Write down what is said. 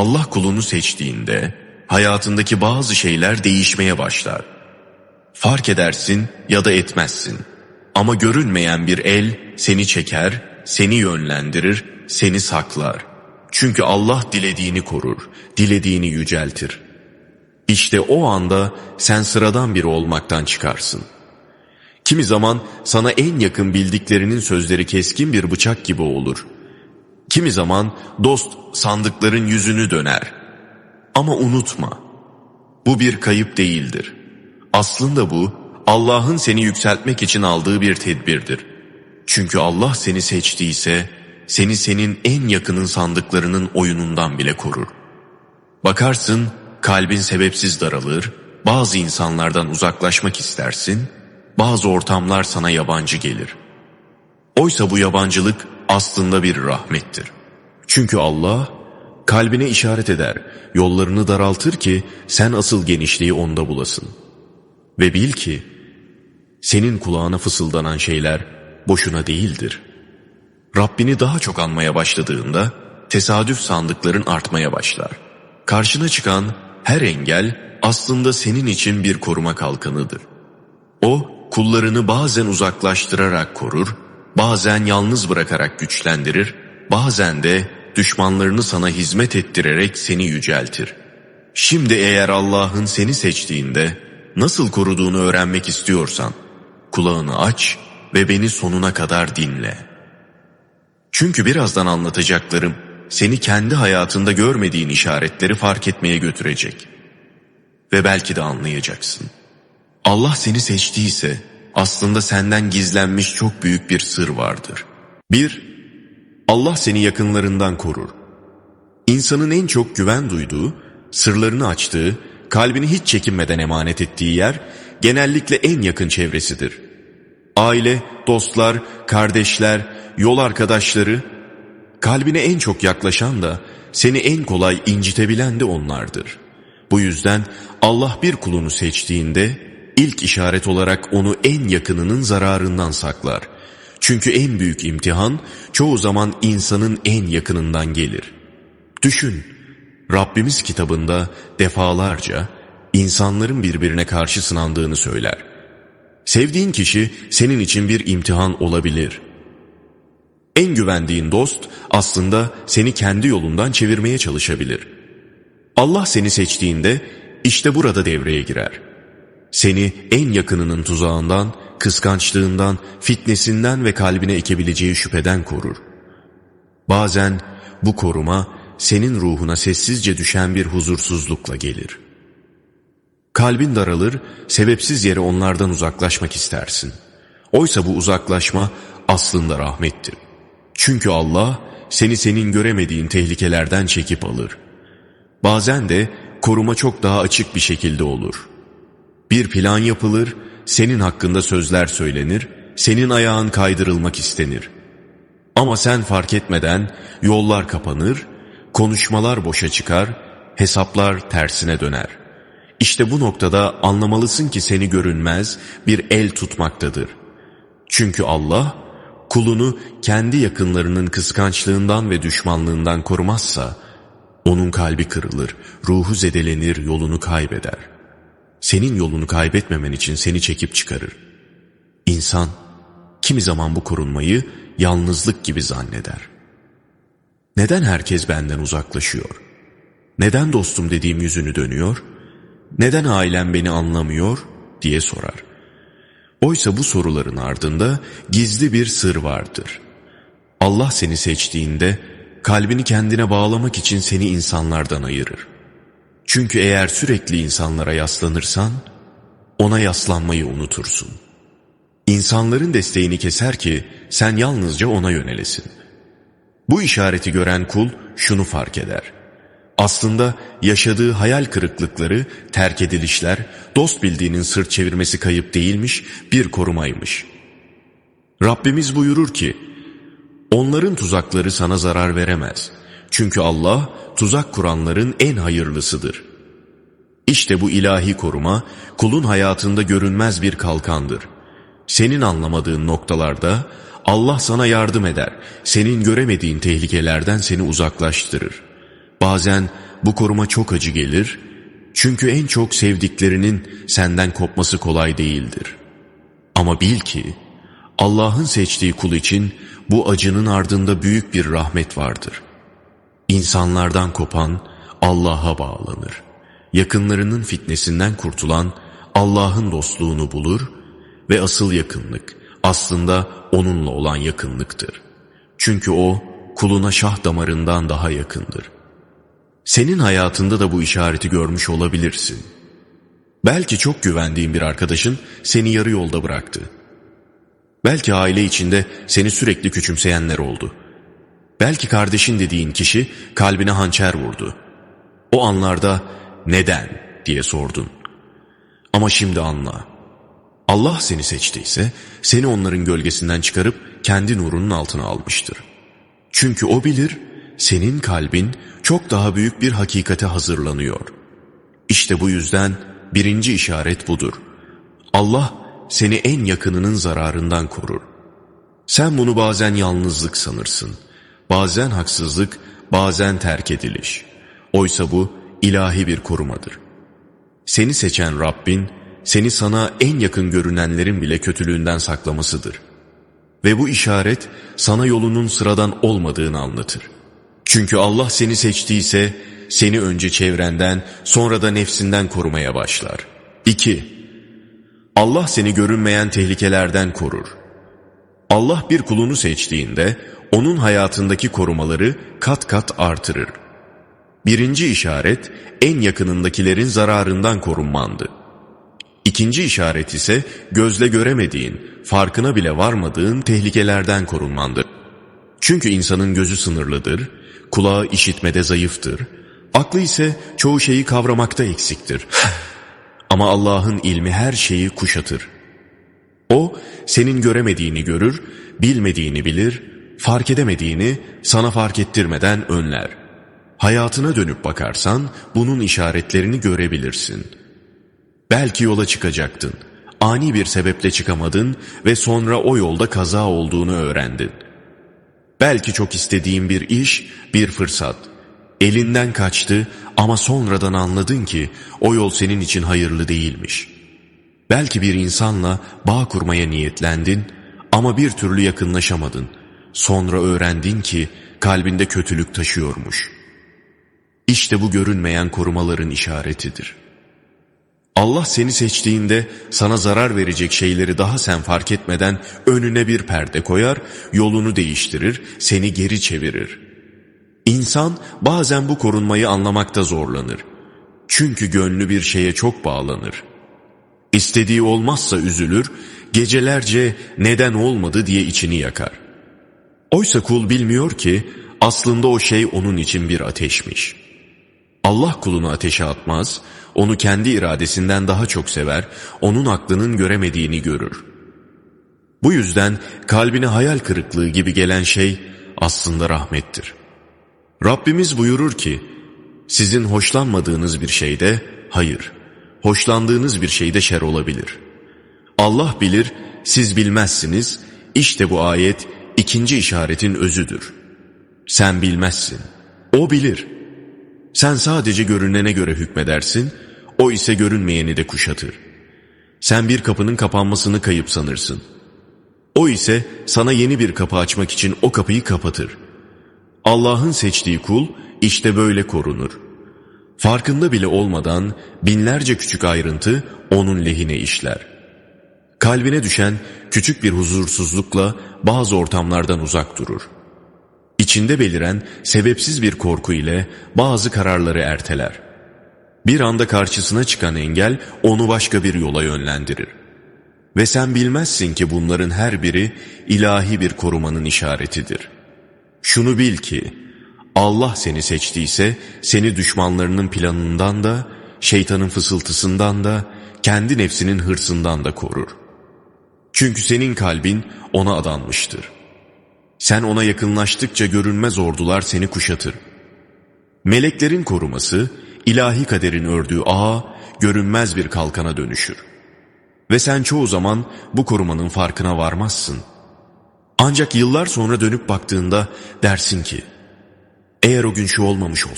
Allah kulunu seçtiğinde hayatındaki bazı şeyler değişmeye başlar. Fark edersin ya da etmezsin. Ama görünmeyen bir el seni çeker, seni yönlendirir, seni saklar. Çünkü Allah dilediğini korur, dilediğini yüceltir. İşte o anda sen sıradan biri olmaktan çıkarsın. Kimi zaman sana en yakın bildiklerinin sözleri keskin bir bıçak gibi olur. Kimi zaman dost sandıkların yüzünü döner. Ama unutma, bu bir kayıp değildir. Aslında bu Allah'ın seni yükseltmek için aldığı bir tedbirdir. Çünkü Allah seni seçtiyse seni senin en yakının sandıklarının oyunundan bile korur. Bakarsın kalbin sebepsiz daralır, bazı insanlardan uzaklaşmak istersin, bazı ortamlar sana yabancı gelir. Oysa bu yabancılık aslında bir rahmettir. Çünkü Allah kalbine işaret eder, yollarını daraltır ki sen asıl genişliği onda bulasın. Ve bil ki senin kulağına fısıldanan şeyler boşuna değildir. Rabbini daha çok anmaya başladığında tesadüf sandıkların artmaya başlar. Karşına çıkan her engel aslında senin için bir koruma kalkanıdır. O kullarını bazen uzaklaştırarak korur, bazen yalnız bırakarak güçlendirir, bazen de düşmanlarını sana hizmet ettirerek seni yüceltir. Şimdi eğer Allah'ın seni seçtiğinde nasıl koruduğunu öğrenmek istiyorsan, kulağını aç ve beni sonuna kadar dinle. Çünkü birazdan anlatacaklarım seni kendi hayatında görmediğin işaretleri fark etmeye götürecek. Ve belki de anlayacaksın. Allah seni seçtiyse aslında senden gizlenmiş çok büyük bir sır vardır. Bir, Allah seni yakınlarından korur. İnsanın en çok güven duyduğu, sırlarını açtığı, kalbini hiç çekinmeden emanet ettiği yer genellikle en yakın çevresidir. Aile, dostlar, kardeşler, yol arkadaşları, kalbine en çok yaklaşan da seni en kolay incitebilen de onlardır. Bu yüzden Allah bir kulunu seçtiğinde ilk işaret olarak onu en yakınının zararından saklar. Çünkü en büyük imtihan çoğu zaman insanın en yakınından gelir. Düşün, Rabbimiz kitabında defalarca insanların birbirine karşı sınandığını söyler. Sevdiğin kişi senin için bir imtihan olabilir. En güvendiğin dost aslında seni kendi yolundan çevirmeye çalışabilir. Allah seni seçtiğinde işte burada devreye girer. Seni en yakınının tuzağından, kıskançlığından, fitnesinden ve kalbine ekebileceği şüpheden korur. Bazen bu koruma senin ruhuna sessizce düşen bir huzursuzlukla gelir. Kalbin daralır, sebepsiz yere onlardan uzaklaşmak istersin. Oysa bu uzaklaşma aslında rahmettir. Çünkü Allah seni senin göremediğin tehlikelerden çekip alır. Bazen de koruma çok daha açık bir şekilde olur. Bir plan yapılır, senin hakkında sözler söylenir, senin ayağın kaydırılmak istenir. Ama sen fark etmeden yollar kapanır, konuşmalar boşa çıkar, hesaplar tersine döner. İşte bu noktada anlamalısın ki seni görünmez bir el tutmaktadır. Çünkü Allah kulunu kendi yakınlarının kıskançlığından ve düşmanlığından korumazsa, onun kalbi kırılır, ruhu zedelenir, yolunu kaybeder. Senin yolunu kaybetmemen için seni çekip çıkarır. İnsan, kimi zaman bu korunmayı yalnızlık gibi zanneder. Neden herkes benden uzaklaşıyor? Neden dostum dediğim yüzünü dönüyor? Neden ailem beni anlamıyor? diye sorar. Oysa bu soruların ardında gizli bir sır vardır. Allah seni seçtiğinde kalbini kendine bağlamak için seni insanlardan ayırır. Çünkü eğer sürekli insanlara yaslanırsan, ona yaslanmayı unutursun. İnsanların desteğini keser ki sen yalnızca ona yönelesin. Bu işareti gören kul şunu fark eder. Aslında yaşadığı hayal kırıklıkları, terk edilişler, dost bildiğinin sırt çevirmesi kayıp değilmiş, bir korumaymış. Rabbimiz buyurur ki, onların tuzakları sana zarar veremez. Çünkü Allah tuzak kuranların en hayırlısıdır. İşte bu ilahi koruma kulun hayatında görünmez bir kalkandır. Senin anlamadığın noktalarda Allah sana yardım eder, senin göremediğin tehlikelerden seni uzaklaştırır. Bazen bu koruma çok acı gelir, çünkü en çok sevdiklerinin senden kopması kolay değildir. Ama bil ki, Allah'ın seçtiği kul için bu acının ardında büyük bir rahmet vardır. İnsanlardan kopan Allah'a bağlanır. Yakınlarının fitnesinden kurtulan Allah'ın dostluğunu bulur ve asıl yakınlık aslında onunla olan yakınlıktır. Çünkü o kuluna şah damarından daha yakındır. Senin hayatında da bu işareti görmüş olabilirsin. Belki çok güvendiğin bir arkadaşın seni yarı yolda bıraktı. Belki aile içinde seni sürekli küçümseyenler oldu. Belki kardeşin dediğin kişi kalbine hançer vurdu. O anlarda neden diye sordun. Ama şimdi anla. Allah seni seçtiyse seni onların gölgesinden çıkarıp kendi nurunun altına almıştır. Çünkü o bilir senin kalbin çok daha büyük bir hakikate hazırlanıyor. İşte bu yüzden birinci işaret budur. Allah seni en yakınının zararından korur. Sen bunu bazen yalnızlık sanırsın. Bazen haksızlık, bazen terk ediliş. Oysa bu ilahi bir korumadır. Seni seçen Rabbin, seni sana en yakın görünenlerin bile kötülüğünden saklamasıdır. Ve bu işaret sana yolunun sıradan olmadığını anlatır. Çünkü Allah seni seçtiyse seni önce çevrenden sonra da nefsinden korumaya başlar. 2. Allah seni görünmeyen tehlikelerden korur. Allah bir kulunu seçtiğinde onun hayatındaki korumaları kat kat artırır. Birinci işaret en yakınındakilerin zararından korunmandı. İkinci işaret ise gözle göremediğin, farkına bile varmadığın tehlikelerden korunmandır. Çünkü insanın gözü sınırlıdır, kulağı işitmede zayıftır, aklı ise çoğu şeyi kavramakta eksiktir. Ama Allah'ın ilmi her şeyi kuşatır. O senin göremediğini görür, bilmediğini bilir, fark edemediğini sana fark ettirmeden önler. Hayatına dönüp bakarsan bunun işaretlerini görebilirsin. Belki yola çıkacaktın. Ani bir sebeple çıkamadın ve sonra o yolda kaza olduğunu öğrendin. Belki çok istediğin bir iş, bir fırsat. Elinden kaçtı ama sonradan anladın ki o yol senin için hayırlı değilmiş. Belki bir insanla bağ kurmaya niyetlendin ama bir türlü yakınlaşamadın. Sonra öğrendin ki kalbinde kötülük taşıyormuş. İşte bu görünmeyen korumaların işaretidir. Allah seni seçtiğinde sana zarar verecek şeyleri daha sen fark etmeden önüne bir perde koyar, yolunu değiştirir, seni geri çevirir. İnsan bazen bu korunmayı anlamakta zorlanır. Çünkü gönlü bir şeye çok bağlanır. İstediği olmazsa üzülür, gecelerce neden olmadı diye içini yakar. Oysa kul bilmiyor ki aslında o şey onun için bir ateşmiş. Allah kulunu ateşe atmaz, onu kendi iradesinden daha çok sever, onun aklının göremediğini görür. Bu yüzden kalbine hayal kırıklığı gibi gelen şey aslında rahmettir. Rabbimiz buyurur ki, sizin hoşlanmadığınız bir şeyde hayır, hoşlandığınız bir şeyde şer olabilir. Allah bilir, siz bilmezsiniz, işte bu ayet ikinci işaretin özüdür. Sen bilmezsin, o bilir. Sen sadece görünene göre hükmedersin, o ise görünmeyeni de kuşatır. Sen bir kapının kapanmasını kayıp sanırsın. O ise sana yeni bir kapı açmak için o kapıyı kapatır. Allah'ın seçtiği kul işte böyle korunur. Farkında bile olmadan binlerce küçük ayrıntı onun lehine işler. Kalbine düşen küçük bir huzursuzlukla bazı ortamlardan uzak durur. İçinde beliren sebepsiz bir korku ile bazı kararları erteler. Bir anda karşısına çıkan engel onu başka bir yola yönlendirir. Ve sen bilmezsin ki bunların her biri ilahi bir korumanın işaretidir. Şunu bil ki Allah seni seçtiyse seni düşmanlarının planından da, şeytanın fısıltısından da, kendi nefsinin hırsından da korur. Çünkü senin kalbin ona adanmıştır. Sen ona yakınlaştıkça görünmez ordular seni kuşatır. Meleklerin koruması, ilahi kaderin ördüğü ağa, görünmez bir kalkana dönüşür. Ve sen çoğu zaman bu korumanın farkına varmazsın. Ancak yıllar sonra dönüp baktığında dersin ki, eğer o gün şu olmamış olsa,